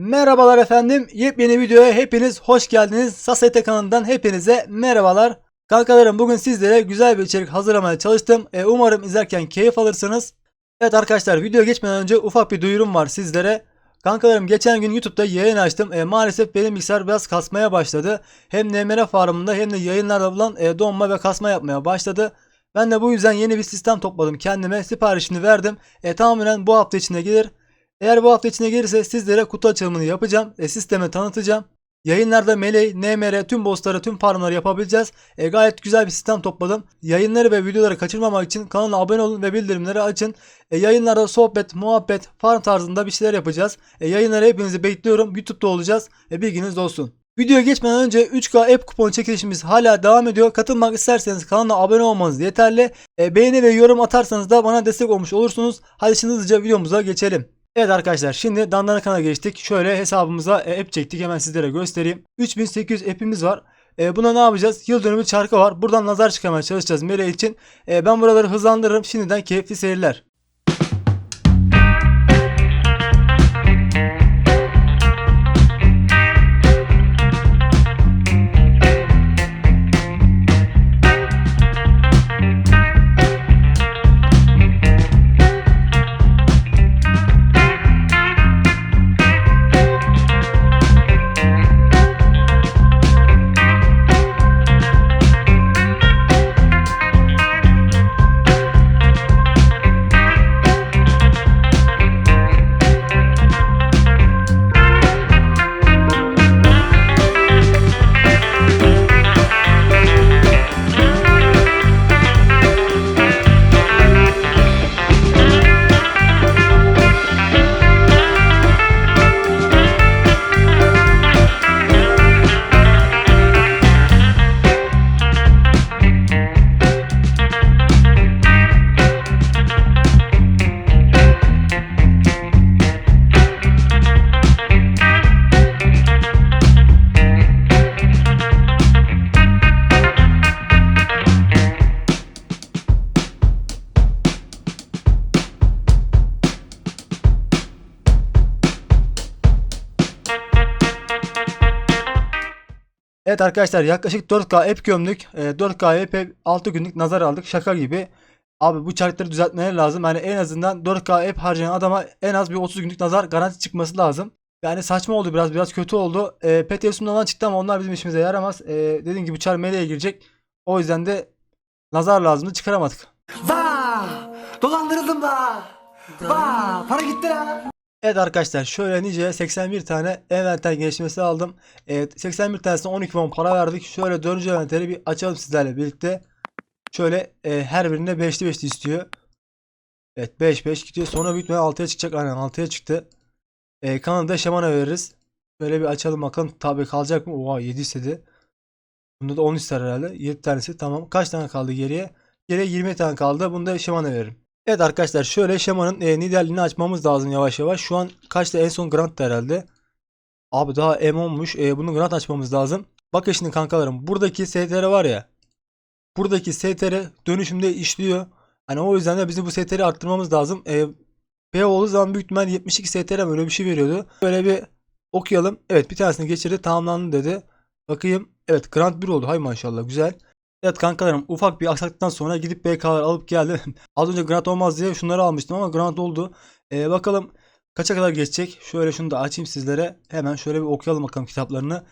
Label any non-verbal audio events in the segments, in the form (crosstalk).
Merhabalar efendim. Yepyeni videoya hepiniz hoş geldiniz. Sasete kanalından hepinize merhabalar. Kankalarım bugün sizlere güzel bir içerik hazırlamaya çalıştım. E, umarım izlerken keyif alırsınız. Evet arkadaşlar video geçmeden önce ufak bir duyurum var sizlere. Kankalarım geçen gün YouTube'da yayın açtım. E, maalesef benim bilgisayar biraz kasmaya başladı. Hem NMR farmında hem de yayınlarda bulan e, donma ve kasma yapmaya başladı. Ben de bu yüzden yeni bir sistem topladım kendime. Siparişini verdim. E, tamamen bu hafta içinde gelir. Eğer bu hafta içine gelirse sizlere kutu açılımını yapacağım. E, sisteme tanıtacağım. Yayınlarda Melee, NMR, tüm bossları, tüm farmları yapabileceğiz. E, gayet güzel bir sistem topladım. Yayınları ve videoları kaçırmamak için kanala abone olun ve bildirimleri açın. E, yayınlarda sohbet, muhabbet, farm tarzında bir şeyler yapacağız. E, yayınları hepinizi bekliyorum. YouTube'da olacağız. E, bilginiz olsun. Videoya geçmeden önce 3K app kupon çekilişimiz hala devam ediyor. Katılmak isterseniz kanala abone olmanız yeterli. E, beğeni ve yorum atarsanız da bana destek olmuş olursunuz. Hadi şimdi hızlıca videomuza geçelim. Evet arkadaşlar şimdi Dandana kanala geçtik. Şöyle hesabımıza e, app çektik. Hemen sizlere göstereyim. 3800 app'imiz var. E, buna ne yapacağız? Yıl dönümü çarkı var. Buradan nazar çıkarmaya çalışacağız Mele için. E, ben buraları hızlandırırım. Şimdiden keyifli seyirler. Evet arkadaşlar yaklaşık 4K app gömdük. E, 4K app 6 günlük nazar aldık. Şaka gibi. Abi bu çarkları düzeltmeleri lazım. Yani en azından 4K app harcayan adama en az bir 30 günlük nazar garanti çıkması lazım. Yani saçma oldu biraz biraz kötü oldu. E, PTS'umdan çıktı ama onlar bizim işimize yaramaz. E, dediğim gibi çar meleğe girecek. O yüzden de nazar lazımdı çıkaramadık. Vaa! Dolandırıldım da. Vaa! Para gitti la. Evet arkadaşlar şöyle nice 81 tane envanter gelişmesi aldım. Evet 81 tanesine 12 won para verdik. Şöyle dördüncü envanteri bir açalım sizlerle birlikte. Şöyle e, her birine 5'li 5'li istiyor. Evet 5 5 gidiyor. Sonra büyük ihtimalle 6'ya çıkacak. Aynen 6'ya çıktı. E, kanalda şamana veririz. Böyle bir açalım bakalım. Tabi kalacak mı? Oha 7 istedi. Bunda da 10 ister herhalde. 7 tanesi tamam. Kaç tane kaldı geriye? Geriye 20 tane kaldı. Bunu da şamana veririm. Evet arkadaşlar şöyle şemanın e, liderliğini açmamız lazım yavaş yavaş. Şu an kaçta en son Grant herhalde. Abi daha M olmuş. E, bunu Grant açmamız lazım. Bakın şimdi kankalarım buradaki STR var ya. Buradaki STR dönüşümde işliyor. Hani o yüzden de bizim bu STR'i arttırmamız lazım. E, B olduğu zaman büyük ihtimal 72 STR mi öyle bir şey veriyordu. Böyle bir okuyalım. Evet bir tanesini geçirdi tamamlandı dedi. Bakayım. Evet Grant 1 oldu. Hay maşallah güzel. Evet kankalarım ufak bir aksaklıktan sonra gidip BK'lar alıp geldim. (laughs) Az önce Grant olmaz diye şunları almıştım ama Grant oldu. Ee, bakalım kaça kadar geçecek. Şöyle şunu da açayım sizlere. Hemen şöyle bir okuyalım bakalım kitaplarını.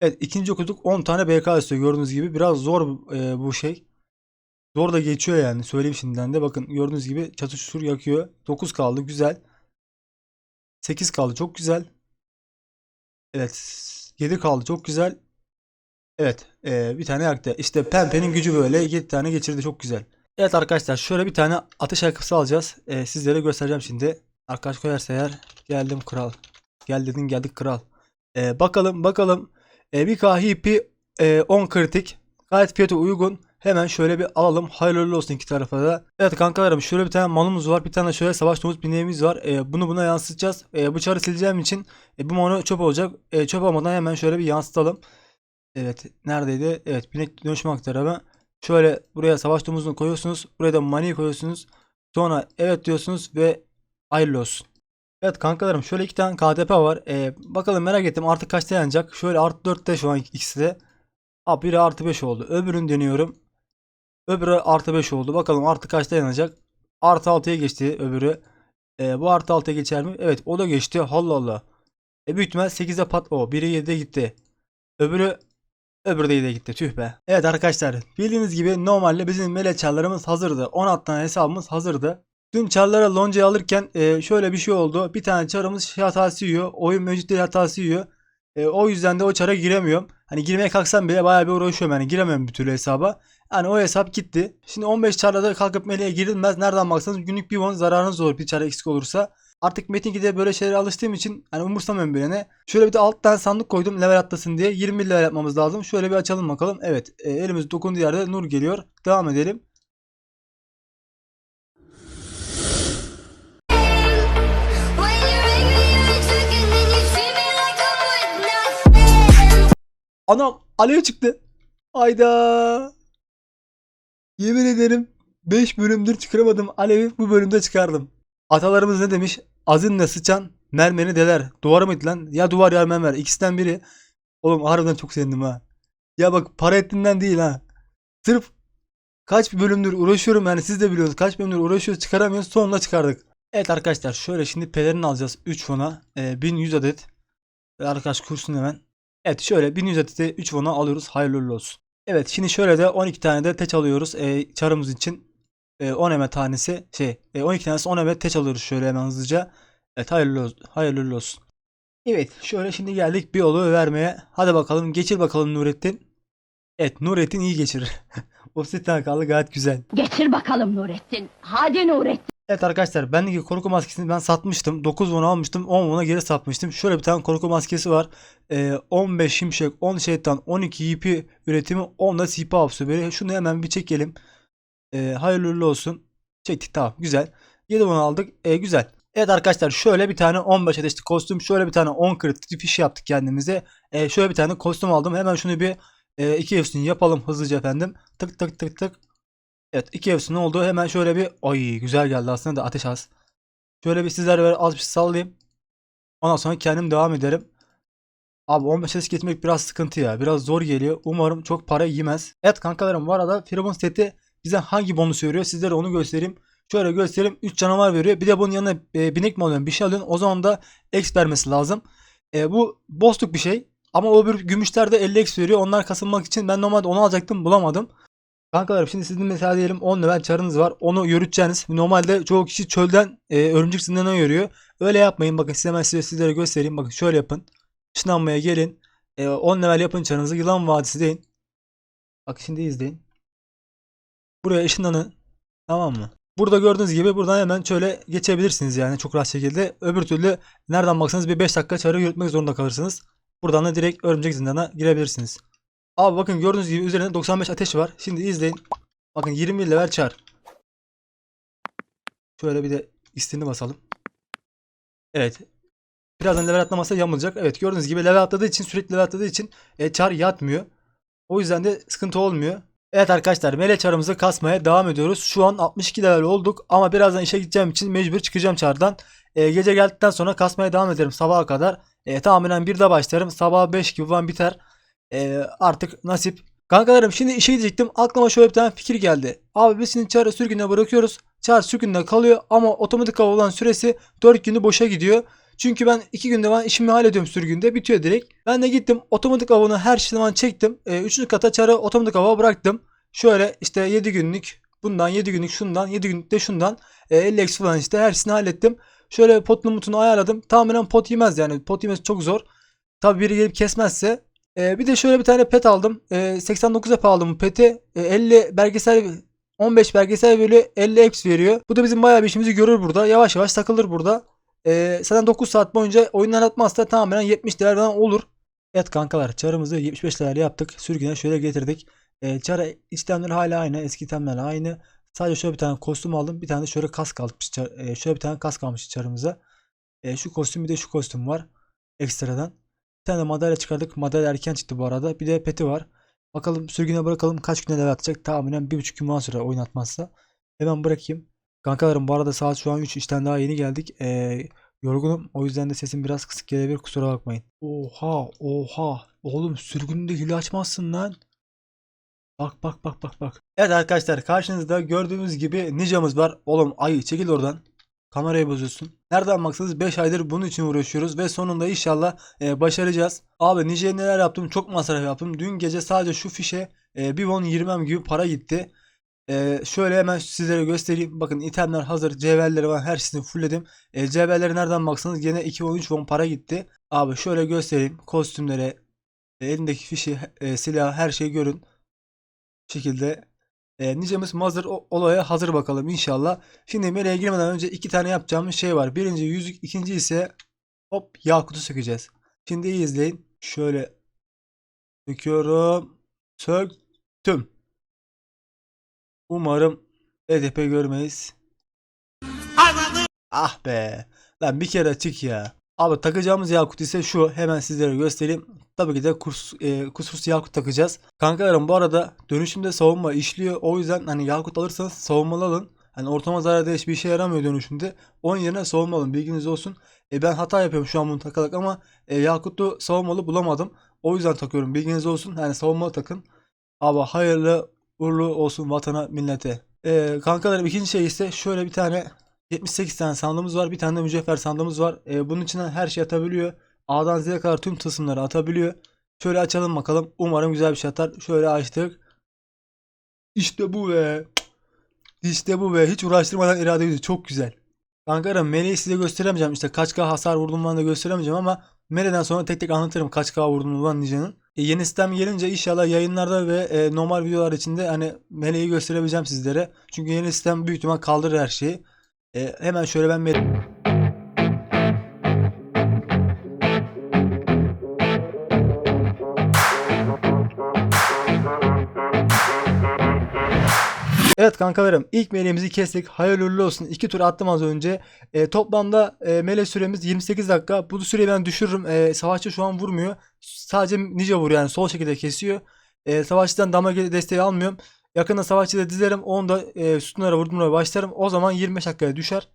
Evet ikinci okuduk 10 tane BK istiyor gördüğünüz gibi. Biraz zor e, bu şey. Zor da geçiyor yani söyleyeyim şimdiden de. Bakın gördüğünüz gibi çatı şur yakıyor. 9 kaldı güzel. 8 kaldı çok güzel. Evet 7 kaldı çok güzel. Evet eee, bir tane yaktı. İşte Pempe'nin gücü böyle 7 tane geçirdi çok güzel. Evet arkadaşlar şöyle bir tane ateş ayakkabısı alacağız. Eee, sizlere göstereceğim şimdi. Arkadaş koyarsa eğer geldim kral. Gel dedin geldik kral. Eee, bakalım bakalım. Eee, bir K hipi eee, 10 kritik. Gayet fiyatı uygun. Hemen şöyle bir alalım. Hayırlı olsun iki tarafa da. Evet kankalarım şöyle bir tane malımız var. Bir tane şöyle savaş domuz bineğimiz var. Eee, bunu buna yansıtacağız. Eee, bu çarı sileceğim için e, bu mono çöp olacak. E, çöp olmadan hemen şöyle bir yansıtalım. Evet neredeydi? Evet binek dönüşüm aktarımı. Şöyle buraya savaş domuzunu koyuyorsunuz. Buraya da money koyuyorsunuz. Sonra evet diyorsunuz ve hayırlı olsun. Evet kankalarım şöyle iki tane KDP var. Ee, bakalım merak ettim artık kaçta yanacak. Şöyle artı 4'te şu an ikisi de. Abi biri artı 5 oldu. Öbürünü deniyorum. Öbürü artı 5 oldu. Bakalım artık kaçta yanacak. Artı 6'ya geçti öbürü. Ee, bu artı 6'ya geçer mi? Evet o da geçti. Allah Allah. E büyük ihtimal 8'e pat o. Biri 7'ye gitti. Öbürü öbürü de 7'ye gitti. Tüh be. Evet arkadaşlar bildiğiniz gibi normalde bizim mele çarlarımız hazırdı. 16 tane hesabımız hazırdı. Dün çarlara loncayı alırken e, şöyle bir şey oldu. Bir tane çarımız şey hatası yiyor. Oyun mevcutları hatası yiyor. E, o yüzden de o çara giremiyorum. Hani girmeye kalksam bile bayağı bir uğraşıyorum yani giremiyorum bir türlü hesaba. Yani o hesap gitti. Şimdi 15 çarla da kalkıp meleğe girilmez. Nereden baksanız günlük bir won zararınız olur bir çar eksik olursa. Artık Metin 2'de böyle şeylere alıştığım için hani umursamıyorum bile ne. Şöyle bir de alttan sandık koydum level atlasın diye. 20 level yapmamız lazım. Şöyle bir açalım bakalım. Evet e, elimiz dokunduğu yerde nur geliyor. Devam edelim. Anam alev çıktı. Ayda. Yemin ederim 5 bölümdür çıkaramadım alevi bu bölümde çıkardım. Atalarımız ne demiş? Azınla sıçan mermeni deler. Duvar mıydı lan? Ya duvar ya mermer. İkisinden biri. Oğlum harbiden çok sevindim ha. Ya bak para ettiğinden değil ha. Sırf kaç bir bölümdür uğraşıyorum yani siz de biliyorsunuz. Kaç bölümdür uğraşıyoruz çıkaramıyoruz sonunda çıkardık. Evet arkadaşlar şöyle şimdi pelerin alacağız 3 fona. Ee, 1100 adet. Arkadaş kursun hemen. Evet şöyle 1100 adeti 3 fona alıyoruz. Hayırlı olsun. Evet şimdi şöyle de 12 tane de teç alıyoruz. E, çarımız için e, 10 eme tanesi şey e, 12 tanesi 10 eme teç alıyoruz şöyle hemen hızlıca. Evet hayırlı olsun. Hayırlı olsun. Evet şöyle şimdi geldik bir yolu vermeye. Hadi bakalım geçir bakalım Nurettin. Evet Nurettin iyi geçirir. (laughs) o sit kaldı gayet güzel. Geçir bakalım Nurettin. Hadi Nurettin. Evet arkadaşlar bendeki korku maskesini ben satmıştım. 9 won almıştım. 10 won'a geri satmıştım. Şöyle bir tane korku maskesi var. Ee, 15 şimşek, 10 şeytan, 12 yipi üretimi, 10 da sipa. Böyle şunu hemen bir çekelim. Ee, hayırlı uğurlu olsun. Çektik tamam güzel. 7 won aldık. Ee, güzel. Evet arkadaşlar şöyle bir tane 15 adet kostüm. Şöyle bir tane 10 kritik fiş yaptık kendimize. Ee, şöyle bir tane kostüm aldım. Hemen şunu bir e, iki hepsini yapalım hızlıca efendim. Tık tık tık tık. Evet iki hepsinin oldu. Hemen şöyle bir ay güzel geldi aslında da ateş az. Şöyle bir sizlere böyle az bir şey sallayayım. Ondan sonra kendim devam ederim. Abi 15 ses geçmek biraz sıkıntı ya. Biraz zor geliyor. Umarım çok para yemez. Evet kankalarım bu arada Firavun seti bize hangi bonus veriyor? Sizlere onu göstereyim. Şöyle göstereyim. 3 canavar veriyor. Bir de bunun yanına e, binek mi alıyorsun? Bir şey alıyorsun. O zaman da X vermesi lazım. E, bu boss'luk bir şey. Ama o öbür gümüşler de 50 X veriyor. Onlar kasılmak için ben normalde onu alacaktım. Bulamadım. Kankalarım şimdi sizin mesela diyelim 10 level çarınız var. Onu yürüteceğiniz. Normalde çoğu kişi çölden e, örümcek zindanına yürüyor. Öyle yapmayın. Bakın size hemen size sizlere göstereyim. Bakın şöyle yapın. Işınlanmaya gelin. E, 10 level yapın çarınızı. Yılan Vadisi deyin. Bak şimdi izleyin. Buraya ışınlanın. Tamam mı? Burada gördüğünüz gibi buradan hemen şöyle geçebilirsiniz yani çok rahat şekilde. Öbür türlü nereden baksanız bir 5 dakika çarı yürütmek zorunda kalırsınız. Buradan da direkt örümcek zindana girebilirsiniz. Abi bakın gördüğünüz gibi üzerinde 95 ateş var. Şimdi izleyin. Bakın 20 level çar. Şöyle bir de istini basalım. Evet. Birazdan level atlamasa yamulacak. Evet gördüğünüz gibi level atladığı için sürekli level atladığı için e, çar yatmıyor. O yüzden de sıkıntı olmuyor. Evet arkadaşlar mele çarımızı kasmaya devam ediyoruz. Şu an 62 level olduk ama birazdan işe gideceğim için mecbur çıkacağım çardan. E, gece geldikten sonra kasmaya devam ederim sabaha kadar. E, tahminen 1'de başlarım. Sabah 5 gibi falan biter. E, artık nasip. Kankalarım şimdi işe gidecektim. Aklıma şöyle bir tane fikir geldi. Abi biz şimdi çarı sürgüne bırakıyoruz. Çar sürgünde kalıyor ama otomatik hava olan süresi 4 günü boşa gidiyor. Çünkü ben 2 günde ben işimi hallediyorum sürgünde bitiyor direkt. Ben de gittim otomatik avını her şeyden çektim. 3. E, kata çarı otomatik hava bıraktım. Şöyle işte 7 günlük bundan 7 günlük şundan 7 günlük de şundan e, 50 eksi falan işte hepsini hallettim. Şöyle potunu mutunu ayarladım. Tamamen pot yemez yani pot yemesi çok zor. Tabi biri gelip kesmezse. E, bir de şöyle bir tane pet aldım. E, 89'a aldım bu peti. E, 50 belgesel 15 belgesel bölü 50 x veriyor. Bu da bizim bayağı bir işimizi görür burada. Yavaş yavaş takılır burada. E, zaten 9 saat boyunca oyundan atmazsa tamamen 70 değer falan olur. Evet kankalar çarımızı 75 değerli yaptık. Sürgüne şöyle getirdik. E, çara itemleri hala aynı. Eski itemler aynı. Sadece şöyle bir tane kostüm aldım. Bir tane de şöyle kask almış. çar- e, şöyle bir tane kask almış çarımıza. E, şu kostüm bir de şu kostüm var. Ekstradan. Bir tane de madalya çıkardık. Madalya erken çıktı bu arada. Bir de peti var. Bakalım sürgüne bırakalım. Kaç güne level atacak? Tahminen 1.5 gün sonra oyun atmazsa. Hemen bırakayım. Kankalarım bu arada saat şu an 3 işten daha yeni geldik. E, Yorgunum. O yüzden de sesim biraz kısık gelebilir. Kusura bakmayın. Oha oha. Oğlum sürgünde hile açmazsın lan. Bak bak bak bak bak. Evet arkadaşlar karşınızda gördüğünüz gibi Ninja'mız var. Oğlum ayı çekil oradan. Kamerayı bozuyorsun. Nereden baksanız 5 aydır bunun için uğraşıyoruz ve sonunda inşallah e, başaracağız. Abi Ninja'ya neler yaptım? Çok masraf yaptım. Dün gece sadece şu fişe e, bir won 20 gibi para gitti. E, şöyle hemen sizlere göstereyim. Bakın itemler hazır. Cevherleri var. Her şeyini fullledim. E, cevherleri nereden baksanız gene 2 won 3 won para gitti. Abi şöyle göstereyim. Kostümlere, e, elindeki fişi, e, silahı her şeyi görün. Bu şekilde e, nicemiz hazır o- olaya hazır bakalım inşallah. Şimdi meleğe girmeden önce iki tane yapacağımız şey var. Birinci yüzük, ikinci ise hop Yakut'u sökeceğiz. Şimdi iyi izleyin. Şöyle söküyorum. Söktüm. Umarım EDP görmeyiz. Ah be. Lan bir kere çık ya. Abi takacağımız Yakut ise şu. Hemen sizlere göstereyim. Tabii ki de kurs, e, kusursuz Yakut takacağız. Kankalarım bu arada dönüşümde savunma işliyor. O yüzden hani Yakut alırsanız savunmalı alın. Hani ortama zararda hiçbir işe yaramıyor dönüşümde. Onun yerine savunma alın. Bilginiz olsun. E, ben hata yapıyorum şu an bunu takarak ama e, Yakut'u savunmalı bulamadım. O yüzden takıyorum. Bilginiz olsun. Yani savunmalı takın. Abi hayırlı uğurlu olsun vatana millete. E, kankalarım ikinci şey ise şöyle bir tane 78 tane sandığımız var. Bir tane de mücevher sandığımız var. E, bunun içine her şey atabiliyor. A'dan Z'ye kadar tüm tılsımları atabiliyor. Şöyle açalım bakalım. Umarım güzel bir şey atar. Şöyle açtık. İşte bu be. İşte bu be. Hiç uğraştırmadan irade yüzü. Çok güzel. Kankarım meleği size gösteremeyeceğim. İşte kaç K hasar vurduğumu da gösteremeyeceğim ama Mele'den sonra tek tek anlatırım kaç K vurduğunu olan Ninja'nın. E, yeni sistem gelince inşallah yayınlarda ve e, normal videolar içinde hani Meleği gösterebileceğim sizlere. Çünkü yeni sistem büyük ihtimal kaldırır her şeyi. E, hemen şöyle ben Mele- Evet kankalarım ilk meleğimizi kestik. Hayırlı uğurlu olsun. İki tur attım az önce. E, toplamda e, mele süremiz 28 dakika. Bu süreyi ben düşürürüm. E, savaşçı şu an vurmuyor. Sadece ninja vuruyor yani sol şekilde kesiyor. E, savaşçıdan damage desteği almıyorum. Yakında savaşçı da dizerim. Onu da e, sütunlara vurdumlara başlarım. O zaman 25 dakikaya düşer.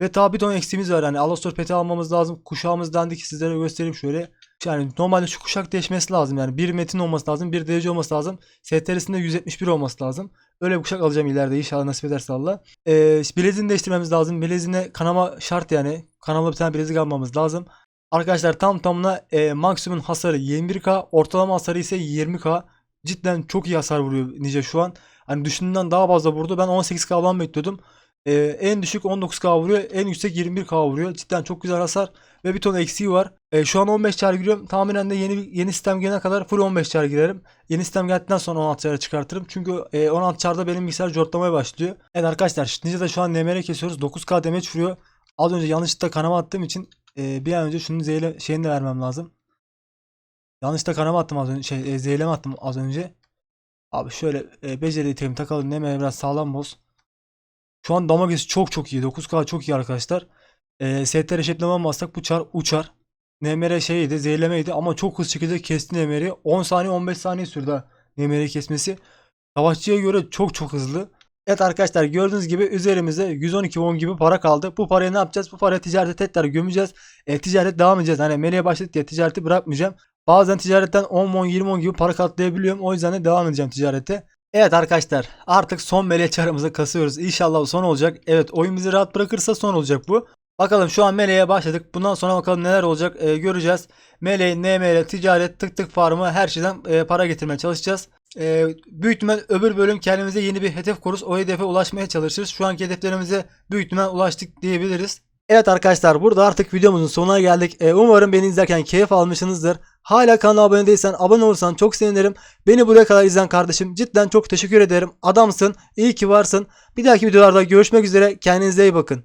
Ve tabi bir ton eksiğimiz var. Yani Alastor peti almamız lazım. Kuşağımız dandik sizlere göstereyim şöyle. Yani normalde şu kuşak değişmesi lazım. Yani bir metin olması lazım. Bir derece olması lazım. STR'sinde 171 olması lazım. Öyle bir kuşak alacağım ileride inşallah nasip ederse Allah. Ee, bileziğini değiştirmemiz lazım. Bileziğine kanama şart yani. Kanamalı bir tane bilezik almamız lazım. Arkadaşlar tam tamına e, maksimum hasarı 21k. Ortalama hasarı ise 20k. Cidden çok iyi hasar vuruyor Ninja şu an. Hani düşündüğümden daha fazla vurdu. Ben 18k falan bekliyordum. Ee, en düşük 19k vuruyor. En yüksek 21k vuruyor. Cidden çok güzel hasar. Ve bir ton eksiği var. Ee, şu an 15 çar giriyorum. Tahminen de yeni yeni sistem gelene kadar full 15 çar girerim. Yeni sistem geldikten sonra 16 çara çıkartırım. Çünkü e, 16 çarda benim bilgisayar cortlamaya başlıyor. Evet arkadaşlar Ninja'da şu an NMR kesiyoruz. 9k damage vuruyor. Az önce yanlışlıkla kanama attığım için e, bir an önce şunun zeyle şeyini de vermem lazım. Yanlışlıkla kanama attım az önce. Şey, e, zeyleme attım az önce. Abi şöyle e, beceri item takalım. NMR biraz sağlam boz. Şu an damagesi çok çok iyi. 9k çok iyi arkadaşlar. E, STR eşitleme almazsak bu çar uçar. NMR şeydi zehirlemeydi ama çok hızlı şekilde kesti NMR'i. 10 saniye 15 saniye sürdü NMR'i kesmesi. Savaşçıya göre çok çok hızlı. Evet arkadaşlar gördüğünüz gibi üzerimizde 112 won gibi para kaldı. Bu parayı ne yapacağız? Bu parayı ticarete tekrar gömeceğiz. E, ticaret devam edeceğiz. Hani meleğe başladık diye ticareti bırakmayacağım. Bazen ticaretten 10 won 20 won gibi para katlayabiliyorum. O yüzden de devam edeceğim ticarete. Evet arkadaşlar artık son meleğe çarımızı kasıyoruz. İnşallah son olacak. Evet oyun bizi rahat bırakırsa son olacak bu. Bakalım şu an meleğe başladık. Bundan sonra bakalım neler olacak e, göreceğiz. Meleğin, NML, ticaret, tık tık farmı her şeyden e, para getirmeye çalışacağız. E, büyük ihtimal öbür bölüm kendimize yeni bir hedef kururuz. O hedefe ulaşmaya çalışırız. Şu anki hedeflerimize büyük ihtimal ulaştık diyebiliriz. Evet arkadaşlar burada artık videomuzun sonuna geldik. E, umarım beni izlerken keyif almışsınızdır. Hala kanala abone değilsen abone olursan çok sevinirim. Beni buraya kadar izleyen kardeşim cidden çok teşekkür ederim. Adamsın. iyi ki varsın. Bir dahaki videolarda görüşmek üzere. Kendinize iyi bakın.